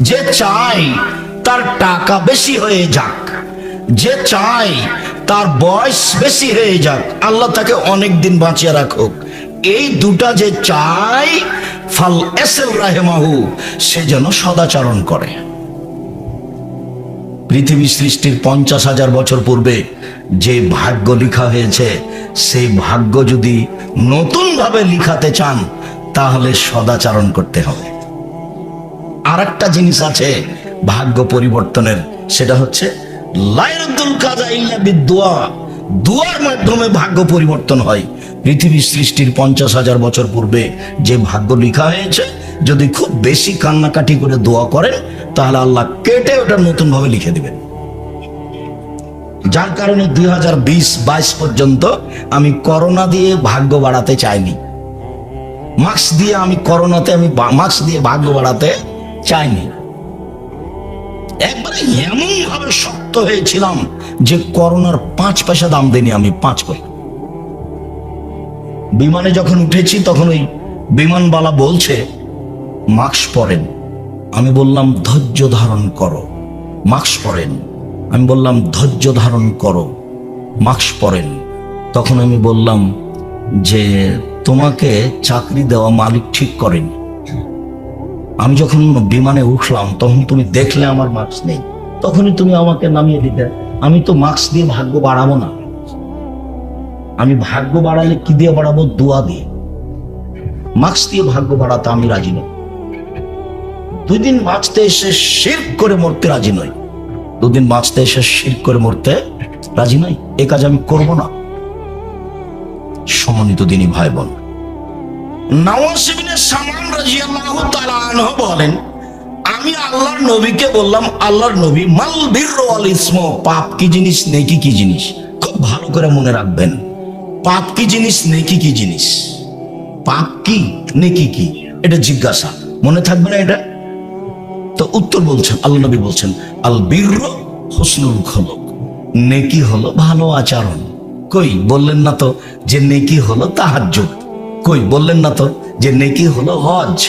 যে চায় তার টাকা বেশি হয়ে যাক, যে চায় তার বয়স বেশি হয়ে যাক, আল্লাহ তাকে অনেক দিন বাঁচিয়ে রাখুক। এই দুটা যে চায়, ফাল এসেল রাহেমাহু, সে যেন সদাচরণ করে। পৃথিবী সৃষ্টির পঞ্চাশ হাজার বছর পূর্বে যে ভাগ্য লিখা হয়েছে, সেই ভাগ্য যদি নতুনভাবে লিখাতে চান, তাহলে সদাচরণ করতে হবে। আর একটা জিনিস আছে ভাগ্য পরিবর্তনের, সেটা হচ্ছে কাজা দুয়ার মাধ্যমে ভাগ্য পরিবর্তন হয়। পৃথিবীর সৃষ্টির পঞ্চাশ হাজার বছর পূর্বে যে ভাগ্য লেখা হয়েছে, যদি খুব বেশি কান্নাকাটি করে দোয়া করেন, তাহলে আল্লাহ কেটে ওটা নতুন ভাবে লিখে দিবেন। যার কারণে দুই হাজার বিশ, বাইশ পর্যন্ত আমি করোনা দিয়ে ভাগ্য বাড়াতে চাইনি। মাস্ক দিয়ে আমি করোনাতে আমি মাস্ক দিয়ে ভাগ্য বাড়াতে চাইনি। একবারে এমন ভাবে শক্ত হয়েছিলাম যে করোনার পাঁচ পয়সা দাম দেনি আমি পাঁচ করে। বিমানে যখন উঠেছি তখন ওই বিমানবালা বলছে, মাস্ক পরেন। আমি বললাম, ধৈর্য ধারণ করো। মাস্ক পরেন। আমি বললাম, ধৈর্য ধারণ করো। মাস্ক পরেন। তখন আমি বললাম যে, তোমাকে চাকরি দেওয়া মালিক ঠিক করেনি। আমি যখন বিমানে উঠলাম, তখন তুমি দেখলে আমার মাস্ক নেই। তখনই তুমি আমাকে নামিয়ে দিতে। আমি তো মাস্ক দিয়ে ভাগ্য বাড়াবো না। আমি ভাগ্য বাড়ালে কি দিয়ে বাড়াবো? দোয়া দিয়ে। মাস্ক দিয়ে ভাগ্য বাড়াতে আমি রাজি নই। দুই দিন বাঁচতে এসে শির করে মরতে রাজি নই। দুদিন বাঁচতে এসে শির করে মরতে রাজি নই। এ কাজ আমি করব না। সমন্বিত দিনই ভাই বোন বলেন, আমি আল্লাহর নবীকে বললাম, আল্লাহর নবী পাপ কি জিনিস, নেকি কি জিনিস? খুব ভালো করে মনে রাখবেন, পাপ কি জিনিস, নেকি কি জিনিস? পাপ কি, নেকি কি? এটা জিজ্ঞাসা, মনে থাকবে না এটা? তো উত্তর বলছেন আল্লাহ নবী বলছেন, আল বীর হোসনুল খলক নেকি হলো ভালো আচরণ। কই, বললেন না তো যে নেকি হলো তাহাজ্জুদ। কই, বললেন না তো যে নেকি হলো হজ?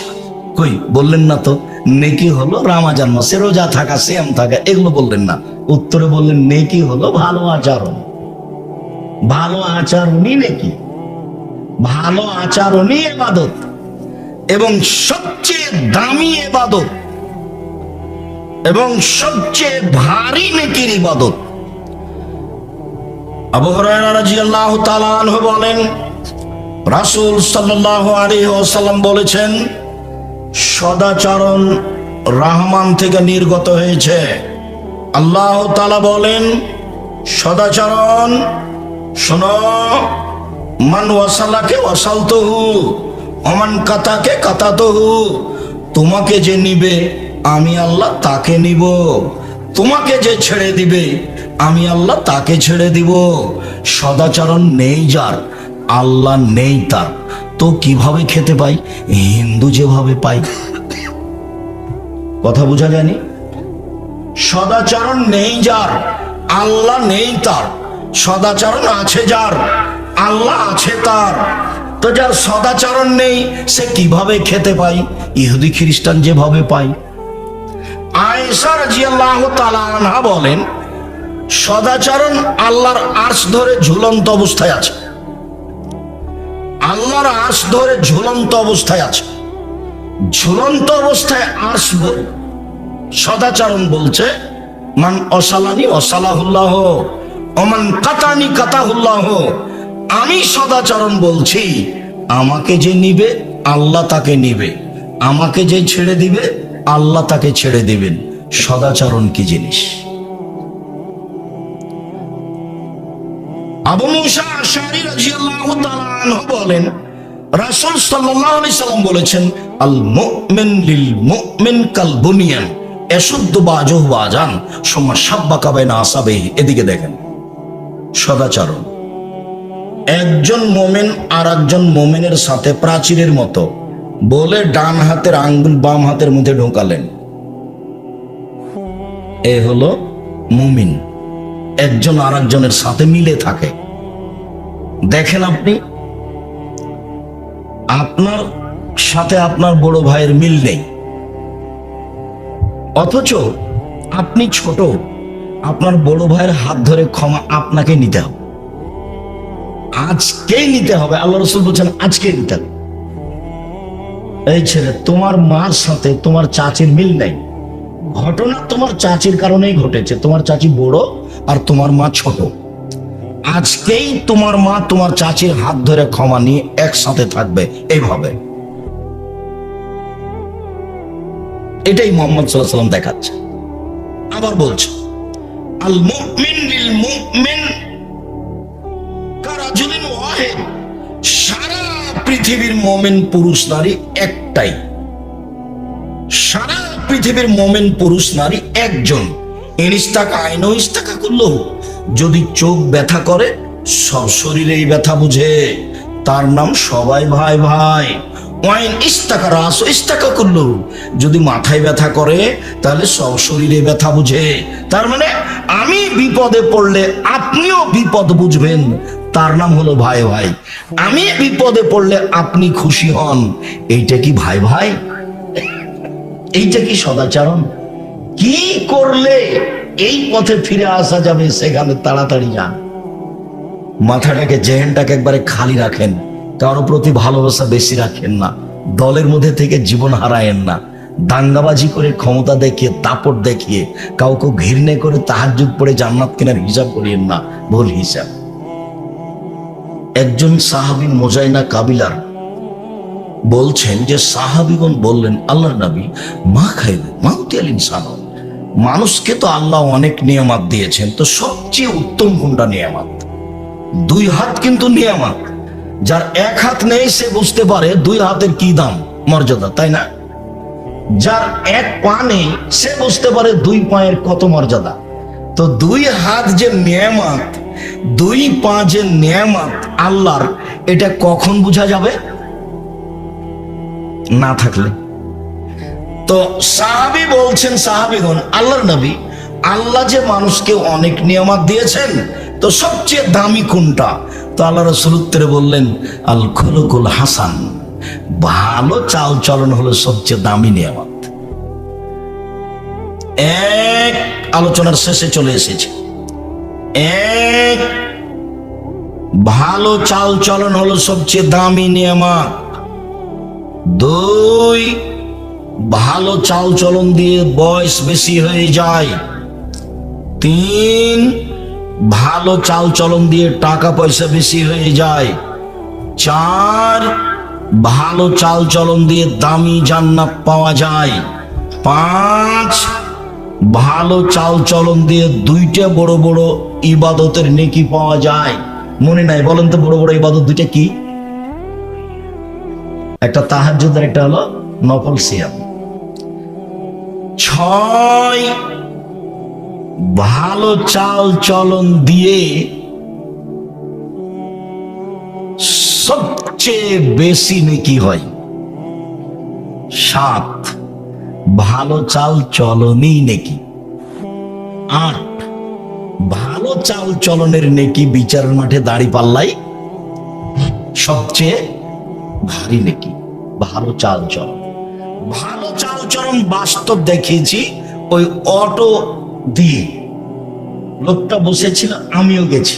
কই, বললেন না তো নেকি হলো রামাজান মাসে রোজা থাকা, সিয়াম থাকা, এগুলো বললেন না। উত্তরে বললেন, নেকি হলো ভালো আচরণ। ভালো আচরণই নেকি। ভালো আচরণই এবাদত। এবং সবচেয়ে দামি এবাদত। এবং সবচেয়ে ভারী নেকির ইবাদত। আবু হুরায়রা রাদিয়াল্লাহু তাআলা আনহু বলেন রাসূল আলাইহি ওয়াসাল্লাম বলেছেন, সদাচরণ রাহমান থেকে নির্গত হয়েছে। আল্লাহ তাআলা বলেন, সদাচরণ, শোনো, মান ওয়াসালাকে ওয়াসালতহু অমান কাতাকে কাতা কাতাতহু, তোমাকে যে নিবে, আমি আল্লাহ তাকে নিব। তোমাকে যে ছেড়ে দিবে, আমি আল্লাহ তাকে ছেড়ে দিব। সদাচরণ নেই যার। আল্লাহ নেই তার। তো কীভাবে খেতে পাই? হিন্দু যেভাবে পাই। কথা বোঝা যায়নি? সদাচরণ নেই যার, আল্লাহ নেই তার। সদাচরণ আছে যার, আল্লাহ আছে তার। তো যার সদাচরণ নেই, সে কীভাবে খেতে পাই? ইহুদি খ্রিস্টান যেভাবে পায় আয়েশা রাদিয়াল্লাহু তাআলা আনহা বলেন, সদাচরণ আল্লাহর আর্শ ধরে ঝুলন্ত অবস্থায় আছে। আল্লাহর আর্শ ধরে ঝুলন্ত অবস্থায় আছে। ঝুলন্ত অবস্থায় আর্শ ব- সদাচরণ বলছে, মান অসালানি অসালাহুল্লাহ অমান কাতানি কাতাহুল্লাহ। আমি সদাচরণ বলছি, আমাকে যে নিবে, আল্লাহ তাকে নিবে। আমাকে যে ছেড়ে দিবে, আল্লাহ তাকে ছেড়ে দিবেন। সদাচরণ কি জিনিস? আবু মুসা আশারি রাদিয়াল্লাহু তাআলা বলেন, রাসূল সাল্লাল্লাহু আলাইহি সাল্লাম বলেছেন আল মুমিন লিল মুমিন কাল বুনিয়ান বাজান সুম্মা সাব্বাকা বাইনা আসাবিহি। এদিকে দেখেন, সদাচরণ। একজন মোমেন আর একজন মোমেনের সাথে প্রাচীরের মতো বলে ডান হাতের আঙ্গুল বাম হাতের মধ্যে ঢোকালেন। এ হলো মুমিন। একজন আর একজনের সাথে মিলে থাকে। দেখেন আপনি, আপনার সাথে আপনার বড় ভাইয়ের মিল নেই। অথচ আপনি ছোট, আপনার বড় ভাইয়ের হাত ধরে ক্ষমা আপনাকে নিতে হবে। আজকেই নিতে হবে, আল্লাহ রসুল বলছেন আজকে নিতে হবে। এই ছেলে, তোমার মার সাথে তোমার চাচির মিল নেই। ঘটনা তোমার চাচির কারণেই ঘটেছে, তোমার চাচি বড় আর তোমার মা ছোট। আজকেই তোমার মা তোমার চাচির হাত ধরে ক্ষমা নিয়ে একসাথে থাকবে, এইভাবে। এটাই মোহাম্মদ সাল্লাম দেখাচ্ছে। আবার বলছে আল মুমিন লিল মুমিন কারাজুলিন ওয়াহিদ। সারা পৃথিবীর মোমেন পুরুষ নারী একটাই। সারা পৃথিবীর মোমেন পুরুষ নারী একজন। ইনিস্তাকা আইন ইস্তাকা করল যদি চোখ ব্যথা করে, সব শরীরেই ব্যথা বুঝে। তার নাম সবাই ভাই ভাই। ওয়াইন ইস্তাকা রাস ইস্তাকা করল যদি মাথায় ব্যথা করে, তাহলে সব শরীরে ব্যথা বুঝে। তার মানে আমি বিপদে পড়লে আপনিও বিপদ বুঝবেন। তার নাম হলো ভাই ভাই। আমি বিপদে পড়লে আপনি খুশি হন। এইটা কি ভাই ভাই? এইটা কি সদাচরণ? কি করলে এই পথে ফিরে আসা যাবে, সেখানে তাড়াতাড়ি যান। মাথাটাকে, জেহেনটাকে একবারে খালি রাখেন। কারও প্রতি ভালোবাসা বেশি রাখেন না। দলের মধ্যে থেকে জীবন হারায়েন না। দাঙ্গাবাজি করে ক্ষমতা দেখিয়ে, দাপট দেখিয়ে, কাউকে ঘৃণে করে তাহাজুদ পড়ে জান্নাত কেনার হিসাব করিয়েন না। ভুল হিসাব। একজন সাহাবিন মোজাইনা কাবিলার বলছেন যে, সাহাবিগণ বললেন, আল্লাহর নবী মা খাইবে মাউতি আল ইনসান মানুষকে তো আল্লাহ অনেক নিয়ামাত দিয়েছেন, তো সবচেয়ে উত্তম কোনটা নিয়ামাত? দুই হাত কিন্তু নিয়ামাত। যার এক হাত নেই, সে বুঝতে পারে দুই হাতের কি দাম, মর্যাদা, তাই না? যার এক পা নেই, সে বুঝতে পারে দুই পায়ের কত মর্যাদা। তো দুই হাত যে নিয়ামাত, দুই পা যে নিয়ামাত আল্লাহর, এটা কখন বোঝা যাবে? না থাকলে। তো সাহাবি বলছেন, সাহাবিগণ, আল্লাহর নবী, আল্লাহ যে মানুষকে অনেক নিয়ামত দিয়েছেন, তো সবচেয়ে দামি কোনটা? তো আল্লাহ রসুল উত্তরে বললেন, আল খুলুকুল হাসান, ভালো চাল চলন হলো সবচেয়ে দামি নিয়ামত। এক আলোচনার শেষে চলে এসেছে। এক, ভালো চাল চলন হলো সবচেয়ে দামি নিয়ামত। দুই ভালো চাল চলন দিয়ে বয়স বেশি হয়ে যায়। তিন, ভালো চাল চলন দিয়ে টাকা পয়সা বেশি হয়ে যায়। চার, ভালো চাল চলন দিয়ে দামি জান্নাত পাওয়া যায়। পাঁচ, ভালো চাল চলন দিয়ে দুইটা বড় বড় ইবাদতের নেকি পাওয়া যায়। মনে নাই, বলেন তো বড় বড় ইবাদত দুইটা কি? একটা তাহার তাহাজ্জুদের একটা হলো নফল সিয়াম। ছয় ভালো চাল চলন দিয়ে সবচেয়ে বেশি নেকি হয়। সাত ভালো চাল চলনই নেকি। আট ভালো চাল চলনের নেকি বিচারের মাঠে দাড়ি পাল্লাই সবচেয়ে ভারী নেকি। ভালো চাল চলন। ভালো চলন বাস্তব দেখিয়েছি, ওই অটো দিয়ে। লোকটা বসেছিল, আমিও গেছি।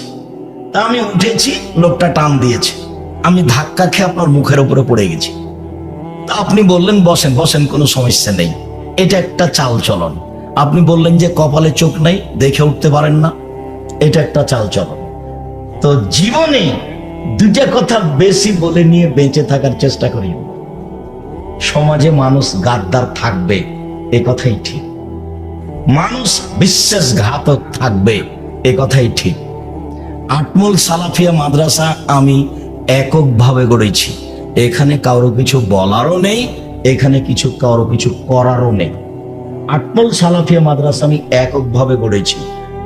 তা আমি উঠেছি, লোকটা টান দিয়েছে। আমি ধাক্কা খেয়ে আপনার মুখের উপরে পড়ে গেছি। তা আপনি বললেন, বসেন বসেন, কোনো সমস্যা নেই। এটা একটা চাল চলন আপনি বললেন যে কপালে চোখ নেই, দেখে উঠতে পারেন না। এটা একটা চাল চলন তো জীবনে দুটা কথা বেশি বলে নিয়ে বেঁচে থাকার চেষ্টা করি। সমাজে মানুষ গাদ্দার থাকবে, এ কথাই ঠিক। মানুষ বিশ্বাসঘাতক থাকবে, এ কথাই ঠিক। আটমল সালাফিয়া মাদ্রাসা আমি এককভাবে গড়েছি। এখানে কারও কিছু বলারও নেই, এখানে কিছু কারও কিছু করারও নেই। আটমল সালাফিয়া মাদ্রাসা আমি এককভাবে গড়েছি।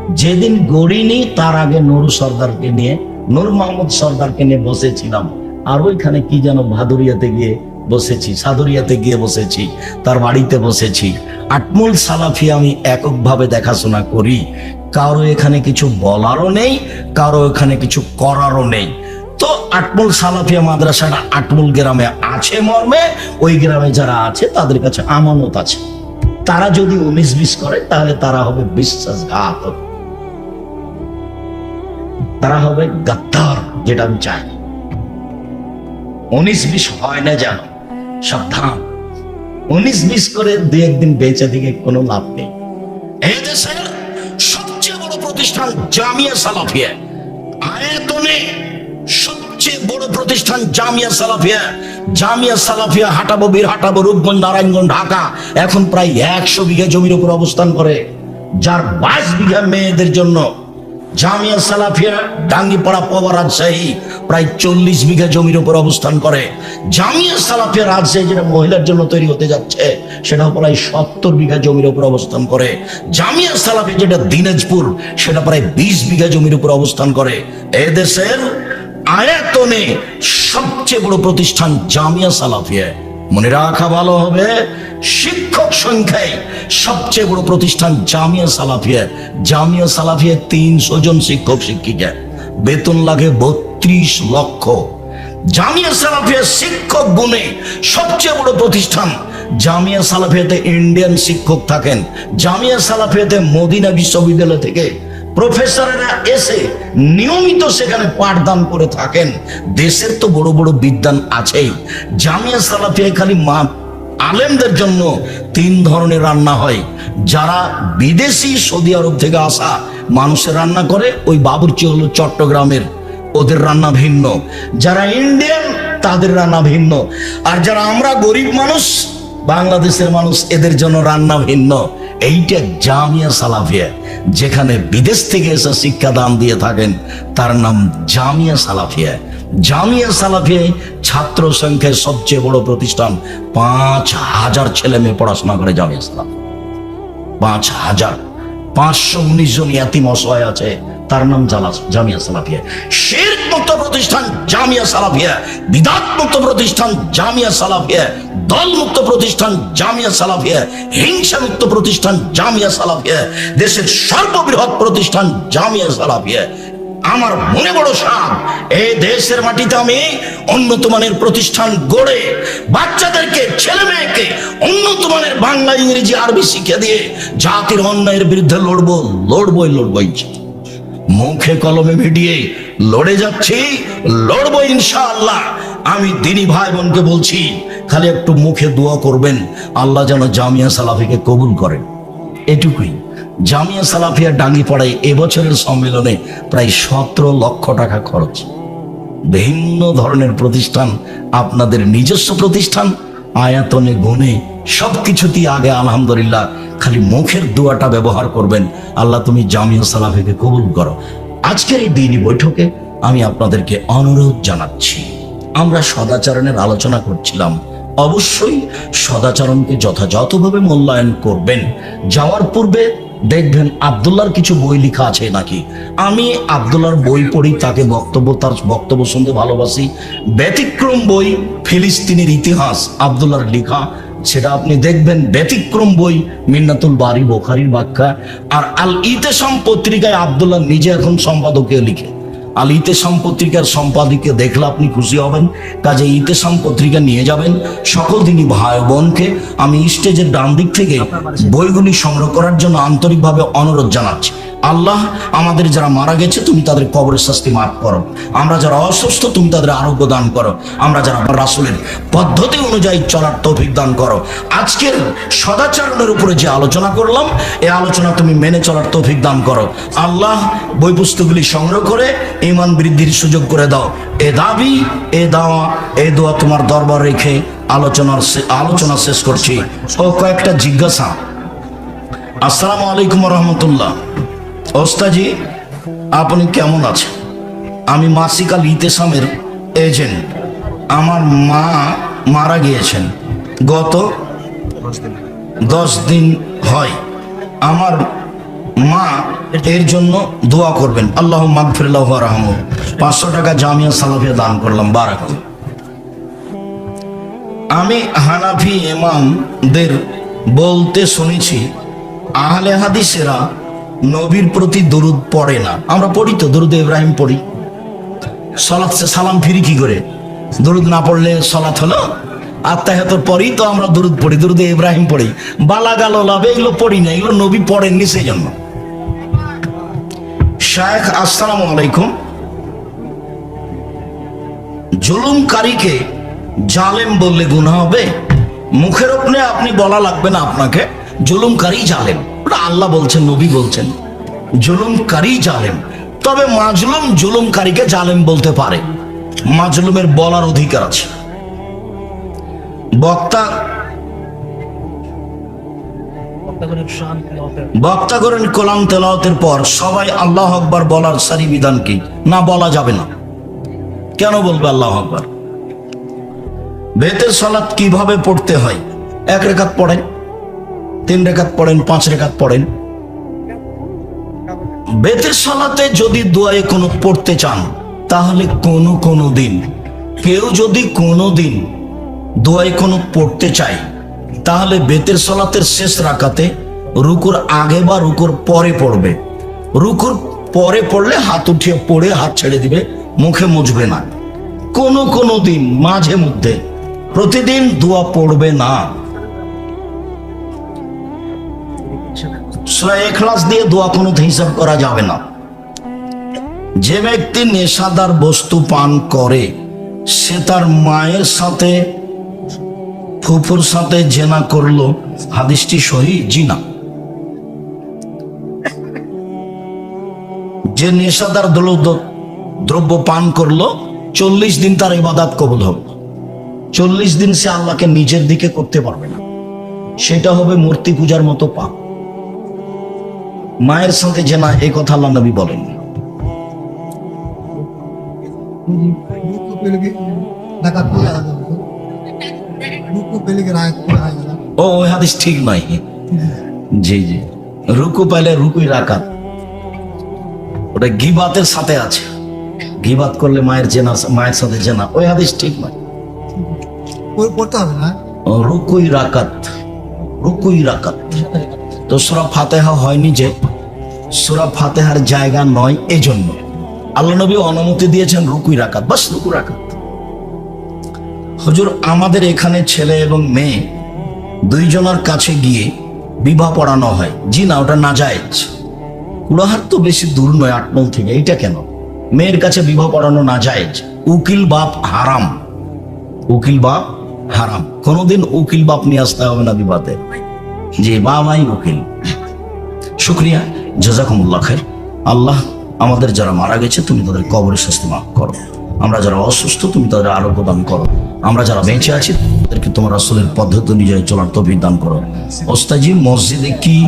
যেদিন গড়িনি, তার আগে নুর সর্দারকে নিয়ে, নূর মাহমুদ সর্দারকে নিয়ে বসেছিলাম। আর ওইখানে কি যেন ভাদুরিয়াতে গিয়ে বসেছি, সাদুরিয়াতে গিয়ে বসেছি, তার বাড়িতে বসেছি। আটমুল সালাফি আমি এককভাবে দেখাশোনা করি। কারও এখানে কিছু বলারও নেই, কারও এখানে কিছু করারও নেই। তো আটমুল সালাফিয়া মাদ্রাসাটা আটমুল গ্রামে আছে মর্মে, ওই গ্রামে যারা আছে তাদের কাছে আমানত আছে। তারা যদি উনিশ বিশ করে, তাহলে তারা হবে বিশ্বাসঘাতক। তারা হবে গাদ্দার, যেটা আমি চাই। উনিশ বিশ হয় না জানো সাবধান। উনিশ বিশ করে দু একদিন বেঁচে দিকে কোনো লাভ নেই। এই দেশের সবচেয়ে বড় প্রতিষ্ঠান জামিয়া সালাফিয়া। আয়তনে সবচেয়ে বড় প্রতিষ্ঠান জামিয়া সালাফিয়া। জামিয়া সালাফিয়া হাটাবো বীর, হাটাবো রূপগঞ্জ, নারায়ণগঞ্জ, ঢাকা। এখন প্রায় একশো বিঘা জমির উপর অবস্থান করে। যার বাইশ বিঘা মেয়েদের জন্য জামিয়া সালাফিয়া ডাঙ্গিপাড়া পবা রাজশাহী প্রায় চল্লিশ বিঘা জমির উপর অবস্থান করে। জামিয়া সালাফিয়া রাজশাহী যেটা মহিলার জন্য তৈরি হতে যাচ্ছে সেটা প্রায় সত্তর বিঘা জমির উপর অবস্থান করে। জামিয়া সালাফিয়া যেটা দিনাজপুর, সেটা প্রায় বিশ বিঘা জমির উপর অবস্থান করে। এদেশের আয়াতনে সবচেয়ে বড় প্রতিষ্ঠান জামিয়া সালাফিয়া। মনে রাখা ভালো হবে, শিক্ষক সংখ্যায় সবচেয়ে বড় প্রতিষ্ঠান জামিয়া সালাফিয়া জামিয়া সালাফিয়া তিনশো জন শিক্ষক, শিক্ষিকা। বেতন লাগে বত্রিশ লক্ষ। জামিয়া সালাফিয়া শিক্ষক গুণে সবচেয়ে বড় প্রতিষ্ঠান জামিয়া সালাফিয়াতে ইন্ডিয়ান শিক্ষক থাকেন। জামিয়া সালাফিয়াতে মদিনা বিশ্ববিদ্যালয় থেকে প্রফেসরেরা এসে নিয়মিত সেখানে পাঠদান করে থাকেন। দেশের তো বড় বড় বিদ্যান আছেই। জামিয়া সালাফিয়া খালি মা আলেমদের জন্য তিন ধরনের রান্না হয়। যারা বিদেশি সৌদি আরব থেকে আসা মানুষের রান্না করে, ওই বাবুর্চি হলো চট্টগ্রামের। ওদের রান্না ভিন্ন। যারা ইন্ডিয়ান, তাদের রান্না ভিন্ন। আর যারা আমরা গরিব মানুষ, বাংলাদেশের মানুষ, এদের জন্য রান্না ভিন্ন। এইটা জামিয়া সালাফিয়া, যেখানে বিদেশ থেকে এসে শিক্ষাদান দিয়ে থাকেন, তার নাম জামিয়া সালাফিয়া। জামিয়া সালাফিয়ায় ছাত্র সংখ্যায় সবচেয়ে বড় প্রতিষ্ঠান, পাঁচ হাজার ছেলে মেয়ে পড়াশোনা করে জামিয়া সালাফ পাঁচ হাজার। পাঁচশো উনিশ জন ইয়াতিম অসহায় আছে। তার নাম জামিয়া সালাফিয়া। শের মুক্ত প্রতিষ্ঠান জামিয়া সালাফিয়া। বিদাত মুক্ত প্রতিষ্ঠান জামিয়া সালাফিয়া। দল মুক্ত প্রতিষ্ঠান জামিয়া সালাফিয়া। হিংসা মুক্ত প্রতিষ্ঠান জামিয়া সালাফিয়া। দেশের সর্ববৃহৎ প্রতিষ্ঠান জামিয়া সালাফিয়া। আমার মনে বড় সাপ, এই দেশের মাটিতে আমি উন্নত মানের প্রতিষ্ঠান গড়ে বাচ্চাদেরকে ছেলে মেয়েকে উন্নত মানের বাংলা, ইংরেজি, আরবি শিক্ষা দিয়ে জাতির অন্যায়ের বিরুদ্ধে লড়বো, লড়বই লড়বই। মুখে কলমে ভিডিয়ে লড়ে যাচ্ছি, লড়বো ইনশাআল্লাহ। আমি দিনী ভাই বোনকে বলছি, খালি একটু মুখে দোয়া করবেন, আল্লাহ যেন জামিয়া সালাফিকে কবুল করেন। এটুকুই। জামিয়া সালাফিয়া ডাঙ্গি পড়ায় এবছরের সম্মেলনে প্রায় সতেরো লক্ষ টাকা খরচ। ভিন্ন ধরনের প্রতিষ্ঠান, আপনাদের নিজস্ব প্রতিষ্ঠান, আয়াতনে গুণে সব কিছুতেই আগে আলহামদুলিল্লাহ খালি মুখের দোয়াটা ব্যবহার করবেন। আল্লাহ, তুমি জামিয়া সালাফিকে কবুল করো। আজকের এই দিনই বৈঠকে আমি আপনাদেরকে অনুরোধ জানাচ্ছি। আমরা সদাচরণের আলোচনা করছিলাম। অবশ্যই সদাচরণকে যথাযথভাবে মূল্যায়ন করবেন। যাওয়ার পূর্বে দেখবেন আবদুল্লার কিছু বই লেখা আছে নাকি? আমি আবদুল্লার বই পড়ি, তাকে বক্তব্য, তার বক্তব্য শুনতে ভালোবাসি। ব্যতিক্রম বই, ফিলিস্তিনের ইতিহাস আবদুল্লার লেখা। সেটা আপনি দেখবেন ব্যতিক্রম বই, মিন্নাতুল বাড়ি বোখারির বাক্যা। আর আল ইতেসাম পত্রিকায় আবদুল্লাহ নিজে এখন সম্পাদকীয় লিখে। আল ইতেসাম পত্রিকার সম্পাদিকে দেখলে আপনি খুশি হবেন। কাজে ইতেসাম পত্রিকা নিয়ে যাবেন। সকল দিনই ভাই বোনকে আমি স্টেজের ডান দিক থেকে বইগুলি সংগ্রহ করার জন্য আন্তরিকভাবে অনুরোধ জানাচ্ছি। আল্লাহ আমাদের যারা মারা গেছে, তুমি তাদের কবরের শাস্তি মাফ করো। আমরা যারা অসুস্থ, তুমি তাদের আরোগ্য দান করো। আমরা যারা রাসুলের পদ্ধতি অনুযায়ী চলার তৌফিক দান করো। আজকের সদাচরণের উপরে যে আলোচনা করলাম এই আলোচনা তুমি মেনে চলার তৌফিক দান করো। আল্লাহ বই পুস্তকগুলি সংগ্রহ করে ইমান বৃদ্ধির সুযোগ করে দাও। এ দাবি, এ দাওয়া, এ দোয়া তোমার দরবার রেখে আলোচনার আলোচনা শেষ করছি। ও, কয়েকটা জিজ্ঞাসা। আসসালামু আলাইকুম রহমতুল্লাহ ওস্তাজি, আপনি কেমন আছেন? আমি মাসিকাল ইতেসামের এজেন্ট। আমার মা মারা গিয়েছেন। গত দশ দিন হয়। আমার মা, এর জন্য দোয়া করবেন। আল্লাহ মাগফিরাল্লাহ রাহম পাঁচশো টাকা জামিয়া সালাফিয়া দান করলাম বারাক আমি হানাফি ইমামদের বলতে শুনেছি, আহলে হাদিসেরা নবীর প্রতি দরুদ পড়ে না। আমরা পড়ি তো, দরুদ ইব্রাহিম পড়ি। সলাৎ সালাম ফিরি কি করে? দরুদ না পড়লে সলাৎ হলো? আত্মাহাতর পরেই তো আমরা দরুদ পড়ি, দুরুদ ইব্রাহিম পড়ি। বালা গালো লাভে এগুলো পড়ি না, এগুলো নবী পড়েননি সেই জন্য। শায়েখ, আসসালামু আলাইকুম। জুলুমকারীকে জালেম বললে গুণা হবে? মুখের ওপরে আপনি বলা লাগবে না আপনাকে, জুলুমকারী জালেম। ওটা আল্লাহ বলছেন, নবী বলছেন। জুলুমকারী জালেম। তবে মাজলুম জুলুমকারীকে জালেম বলতে পারে। মাজলুমের বলার অধিকার আছে। বক্তা বক্তা করেন কোরআন তেলাওয়াতের পর সবাই আল্লাহ আকবার বলার সারি বিধান কি না বলা যাবে না। কেন বলবে আল্লাহ আকবার? বেতের সালাত কীভাবে পড়তে হয়? এক রেখাত পড়েন, তিন রেখাত পড়েন, পাঁচ রেখাত পড়েন। বেতের সালাতে যদি দোয়ায়ে কোনো পড়তে চান, তাহলে কোনো কোনো দিন, কেউ যদি কোনো দিন দোয়ায় কোনো পড়তে চায় তাহলে বেতের সলাতের শেষ রাকাতে রুকুর আগে বা রুকুর পরে পড়বে। রুকুর পরে পড়লে হাত উঠিয়ে পড়ে হাত ছেড়ে দিবে, মুখে মুছবে না। কোনো কোনো দিন, মাঝে মধ্যে, প্রতিদিন দোয়া পড়বে না। সূরা ইখলাস দিয়ে দোয়া কোনো হিসাব করা যাবে না। যে ব্যক্তি নেশাদার বস্তু পান করে, সে তার মায়ের সাথে ফুফুর সাথে জেনা করল, হাদিসটি সহি জিনা যে নেশাদার দ্রব্য দ্রব্য পান করল, চল্লিশ দিন তার ইবাদাত কবুল হবে। চল্লিশ দিন সে আল্লাহকে নিজের দিকে করতে পারবে না। সেটা হবে মূর্তি পূজার মতো পাপ। মায়ের সাথে জেনা এই কথা আল্লাহ নবী বলেন। ও ওই হাদিস ঠিক নয় জি জি রুকু রুকুই ওটা গিবাতের সাথে আছে গিবাত করলে মায়ের জেনা মায়ের সাথে জেনা ওই হাদিস ঠিক নয় পড়তে হবে না রুকুই রাকাত রুকুই রাকাত তো সুরা ফাতেহা হয়নি যে সুরা ফাতেহার জায়গা নয় এজন্য আল্লাহ নবী অনুমতি দিয়েছেন রুকুই রাকাত বাস রুকু রাকাত হুজুর, আমাদের এখানে ছেলে এবং মেয়ে দুইজনের কাছে গিয়ে বিবাহ পড়ানো হয়। জি না, ওটা না যায় কুড়াহার তো বেশি দূর নয়, আট আটমল থেকে। এটা কেন? মেয়ের কাছে বিবাহ পড়ানো না যায় উকিল বাপ হারাম। উকিল বাপ হারাম। কোনোদিন উকিল বাপ নিয়ে আসতে হবে না বিবাদে। জি বাবাই উকিল। শুক্রিয়া। জাজাকুমুল্লাহ খাই আল্লাহ আমাদের যারা মারা গেছে, তুমি তাদের কবরের শাস্তি মাফ করো। আমরা যারা অসুস্থ, তুমি তাদের আরোগ্য দান করো। আমরা যারা বেঁচে আছি, তাদেরকে তোমার আসলের পদ্ধতি অনুযায়ী চলার তৌফিক দান করো। ওস্তাজি মসজিদে কি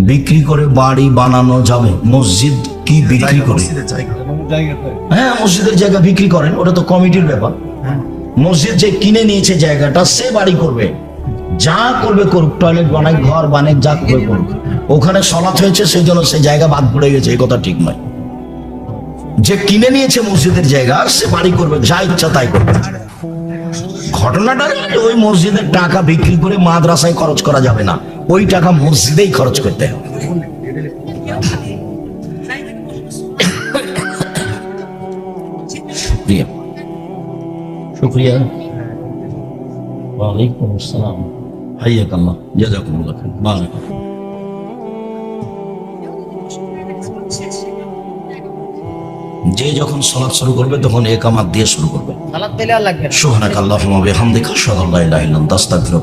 বিক্রি করে বাড়ি বানানো যাবে? মসজিদ কি বিক্রি করে? হ্যাঁ মসজিদের জায়গা বিক্রি করেন, ওটা তো কমিটির ব্যাপার। মসজিদ যে কিনে নিয়েছে জায়গাটা, সে বাড়ি করবে। যা করবে করুক, টয়লেট বানাই ঘর বানাই যা করবে করুক। ওখানে সলাৎ হয়েছে সেই জন্য সেই জায়গা বাদ পড়ে গেছে এই কথা ঠিক নয়। যে কিনে নিয়েছে মসজিদের জায়গা সে বাড়ি করবে, যা ইচ্ছা তাই করবে। ঘটনাটা ওই মসজিদের টাকা বিক্রি করে মাদ্রাসায় খরচ করা যাবে না। ওই টাকা মসজিদেই খরচ করতে হবে। ওয়ালাইকুম আসসালাম। যে যখন সালাদ শুরু করবে তখন একামাত দিয়ে শুরু করবে। সালাদ পেলে আর লাগবে না। সুবহানাক আল্লাহুম্মা বিহামদিকা আশহাদু আল্লা ইলাহা ইল্লা আনতা আস্তাগফিরুকা।